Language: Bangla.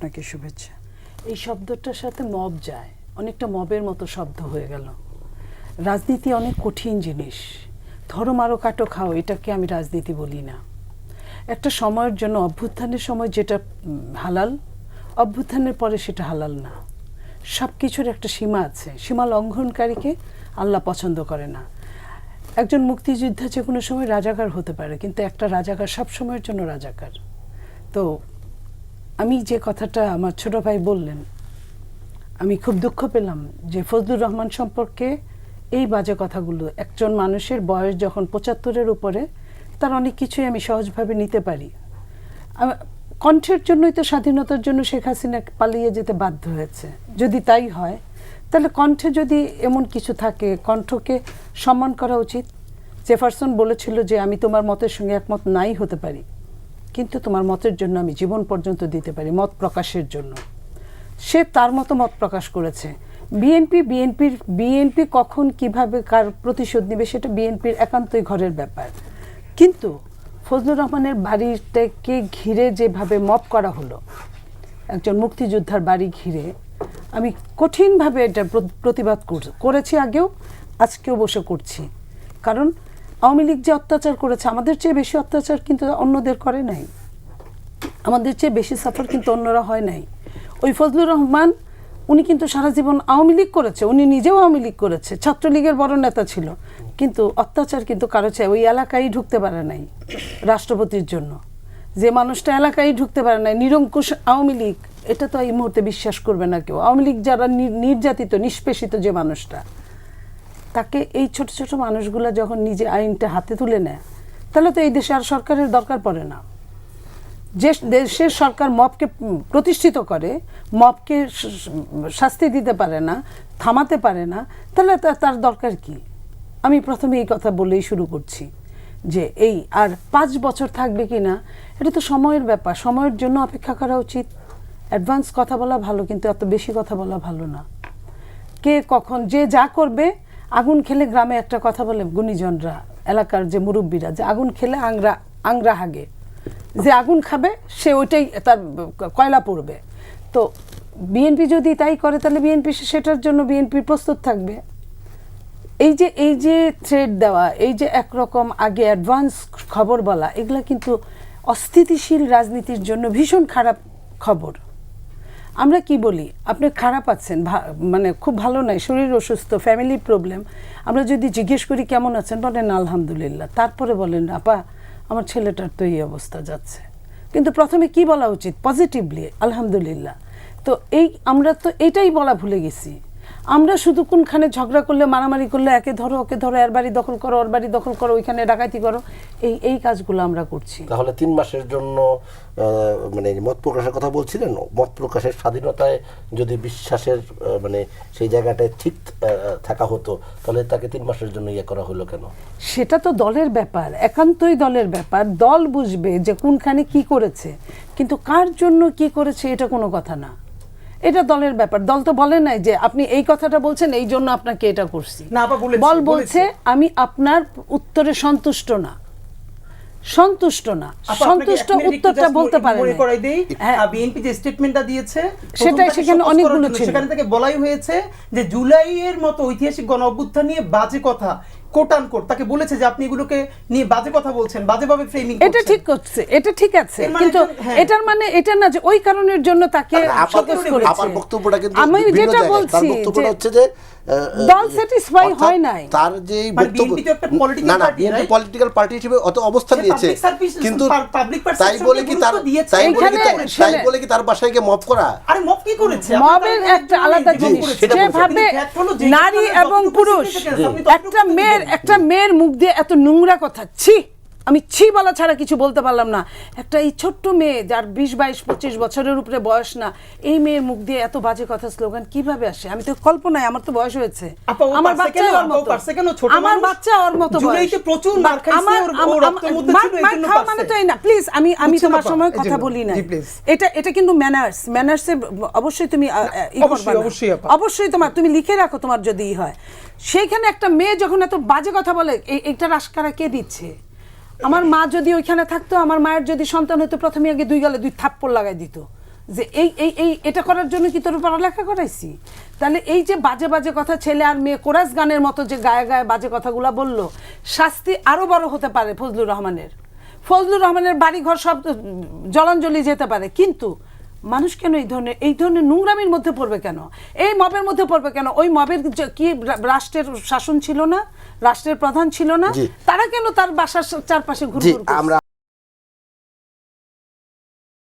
আপনাকে শুভেচ্ছা। এই শব্দটার সাথে মব যায়। অনেকটা মবের মতো শব্দ হয়ে গেল। রাজনীতি অনেক কঠিন জিনিস। ধরো মারো কাটো খাও, এটাকে আমি রাজনীতি বলি না। একটা সময়ের জন্য অভ্যুত্থানের সময় যেটা হালাল, অভ্যুত্থানের পরে সেটা হালাল না। সব কিছুর একটা সীমা আছে। সীমা লঙ্ঘনকারীকে আল্লাহ পছন্দ করে না। একজন মুক্তিযোদ্ধা যে কোনো সময় রাজাকার হতে পারে, কিন্তু একটা রাজাকার সব সময়ের জন্য রাজাকার। তো আমি যে কথাটা আমার ছোট ভাই বললেন, আমি খুব দুঃখ পেলাম যে ফজলুর রহমান সম্পর্কে এই বাজে কথাগুলো। একজন মানুষের বয়স যখন পঁচাত্তরের উপরে, তার অনেক কিছুই আমি সহজভাবে নিতে পারি। কণ্ঠের জন্যই তো স্বাধীনতার জন্য শেখ হাসিনা পালিয়ে যেতে বাধ্য হয়েছে। যদি তাই হয়, তাহলে কণ্ঠে যদি এমন কিছু থাকে, কণ্ঠকে সম্মান করা উচিত। জেফারসন বলেছিল যে, আমি তোমার মতের সঙ্গে একমত নাই হতে পারি। কিন্তু তোমার মতের জন্য আমি জীবন পর্যন্ত দিতে পারি, মত প্রকাশের জন্য। সে তার মতো মত প্রকাশ করেছে। বিএনপি, বিএনপির, বিএনপি কখন কীভাবে কার প্রতিশোধ নেবে সেটা বিএনপির একান্তই ঘরের ব্যাপার। কিন্তু ফজলুর রহমানের বাড়িটাকে ঘিরে যেভাবে মপ করা হলো, একজন মুক্তিযোদ্ধার বাড়ি ঘিরে, আমি কঠিনভাবে এটা প্রতিবাদ কর- করেছি আগেও, আজকেও বসে করছি। কারণ আওয়ামী লীগ যে অত্যাচার করেছে, আমাদের চেয়ে বেশি অত্যাচার কিন্তু অন্যদের করে নাই। আমাদের চেয়ে বেশি সাফার কিন্তু অন্যরা হয় নাই। ওই ফজলুর রহমান, উনি কিন্তু সারা জীবন আওয়ামী লীগ করেছে, উনি নিজেও আওয়ামী লীগ করেছে, ছাত্রলীগের বড় নেতা ছিল। কিন্তু অত্যাচার কিন্তু কারও চাই ওই এলাকায় ঢুকতে পারে নাই রাষ্ট্রপতির জন্য। যে মানুষটা এলাকায় ঢুকতে পারে নাই, নিরঙ্কুশ আওয়ামী লীগ, এটা তো এই মুহূর্তে বিশ্বাস করবে না কেউ। আওয়ামী লীগ যারা নির্যাতিত, নিষ্পেষিত যে মানুষটা তাকে এই ছোট ছোট মানুষগুলো যখন নিজে আইনটা হাতে তুলে নেয়, তাহলে তো এই দেশে আর সরকারের দরকার পড়ে না। যে দেশের সরকার মপকে প্রতিষ্ঠিত করে শ- শাস্তি দিতে পারে না, থামাতে পারে না, তাহলে তার দরকার কি? আমি প্রথমে এই কথা বলেই শুরু করছি যে এই আর পাঁচ বছর থাকবে কি না, এটা তো সময়ের ব্যাপার। সময়ের জন্য অপেক্ষা করা উচিত। অ্যাডভান্স কথা বলা ভালো, কিন্তু এত বেশি কথা বলা ভালো না। কে কখন, যে যা করবে আগুন খেলে গ্রামে একটা কথা বলে গুণীজনরা, এলাকার যে মুরব্বীরা, যে আগুন খেলে আংরা আংরা হাগে। যে আগুন খাবে, সে ওইটাই তার কয়লা পড়বে। তো বিএনপি যদি তাই করে, তাহলে বিএনপি সেটার জন্য বিএনপি প্রস্তুত থাকবে। এই যে এই যে থ্রেড দেওয়া, এই যে একরকম আগে অ্যাডভান্স খবর বলা, এগুলা কিন্তু অস্থিতিশীল রাজনীতির জন্য ভীষণ খারাপ খবর। আমরা কি বলি? আপনি খারাপ আছেন মানে খুব ভালো নয়, শরীর অসুস্থ ফ্যামিলি প্রবলেম আমরা যদি জিজ্ঞেস করি, কেমন আছেন? বলেন, আলহামদুলিল্লাহ। তারপরে বলেন, আপা, আমার ছেলেটার তো এই অবস্থা যাচ্ছে। কিন্তু প্রথমে কি বলা উচিত? পজিটিভলি আলহামদুলিল্লাহ। তো এই, আমরা তো এটাই বলা ভুলে গেছি। আমরা শুধু কোনখানে ঝগড়া করলে মারামারি করলে একে ধরো ওকে ধরো এর বাড়ি দখল করো ওর বাড়ি দখল করো ওইখানে ডাকাতি করো এই এই কাজগুলো আমরা করছি। তাহলে তিন মাসের জন্য মানে মত প্রকাশের কথা বলছিলেন? মত প্রকাশের স্বাধীনতায় যদি বিশ্বাসের মানে সেই জায়গাটায় ঠিক থাকা হতো তাহলে তাকে তিন মাসের জন্য ইয়ে করা হলো কেন? সেটা তো দলের ব্যাপার একান্তই দলের ব্যাপার। দল বুঝবে যে কোনখানে কি করেছে কিন্তু কার জন্য কি করেছে এটা কোনো কথা না। এটা দলের ব্যাপার। দল তো বলে নাই যে আপনি এই কথাটা বলছেন এই জন্য আপনাকে এটা করছি। বল বলছে। আমি আপনার উত্তরে সন্তুষ্ট না। সন্তুষ্ট না। সন্তুষ্ট উত্তরটা বলতে মনে করাই দেই। হ্যাঁ। বিএনপি যে স্টেটমেন্টটা দিয়েছে সেটাই সেখানে অনেকগুলো ছিল। সেখানে থেকে বলাই হয়েছে যে জুলাইয়ের মতো ঐতিহাসিক গণ অভ্যুত্থান নিয়ে বাজে কথা কোটান কোট তাকে বলেছে যে আপনি এগুলোকে নিয়ে বাজে কথা বলছেন বাজেভাবে ফ্রেমিং এটা ঠিক করছে এটা ঠিক আছে মানে কিন্তু হ্যাঁ। এটার মানে এটা না যে ওই কারণের জন্য তাকে আপাতত করেছে। আমার বক্তব্যটা কিন্তু আমি যেটা জায়গায়। তার বক্তব্যটা হচ্ছে যে দল অর্থাৎ হয় নাই। তার যে মানে বক্তব্য না না বিএনপি পলিটিক্যাল পার্টি হিসেবে অত অবস্থান নিয়েছে কিন্তু তাই বলে কি তার তাই বলে কি তাই বলে কি তার বাসায় গিয়ে করা আরে মব কি করেছে মবের একটা আলাদা জিনিস যেভাবে নারী এবং পুরুষ একটা মেয়ের দিবেন। একটা মেয়ের মুখ দিয়ে এত নোংরা কথা ছি! আমি ছি বলা ছাড়া কিছু বলতে পারলাম না। একটা এই ছোট্ট মেয়ে যার বিশ বাইশ পঁচিশ বছরের উপরে বয়স না এই মেয়ের মুখ দিয়ে এত বাজে কথা স্লোগান কীভাবে আসে? আমি তো কল্পনায় আমার তো বয়স হয়েছে। আমার বাচ্চা ওর মতো। আমার বাচ্চা ওর মতো প্রচুর মার। মানে তো এই না। প্লিজ আমি আমি তোমার সময় কথা। বলি না এটা এটা কিন্তু ম্যানার্স ম্যানার্সে অবশ্যই তুমি অবশ্যই, তোমার তুমি লিখে রাখো তোমার যদি ই হয়। সেইখানে একটা মেয়ে যখন এত বাজে কথা বলে এইটা আশকারা কে দিচ্ছে? আমার মা যদি ওইখানে থাকতো, আমার মায়ের যদি সন্তান হতো প্রথমে আগে দুই গালে দুই থাপ্পড় লাগাই দিত। যে এই এই এই, এটা করার জন্য কি তোর পড়ালেখা করাইছি? তাহলে এই যে বাজে বাজে কথা ছেলে আর মেয়ে কোরাস গানের মতো যে গায়ে গায়ে বাজে কথাগুলো বলল, শাস্তি আরও বড় হতে পারে ফজলুর রহমানের। ফজলুর রহমানের বাড়ি ঘর সব জলাঞ্জলি যেতে পারে। কিন্তু মানুষ কেন এই ধরনের এই ধরনের নোংরামির মধ্যে পড়বে কেন? এই মবের মধ্যে পড়বে কেন? ওই মবের কি রাষ্ট্রের শাসন ছিল না? রাষ্ট্রের প্রধান ছিল না? তারা কেন তার বাসার চারপাশে ঘুরে আমরা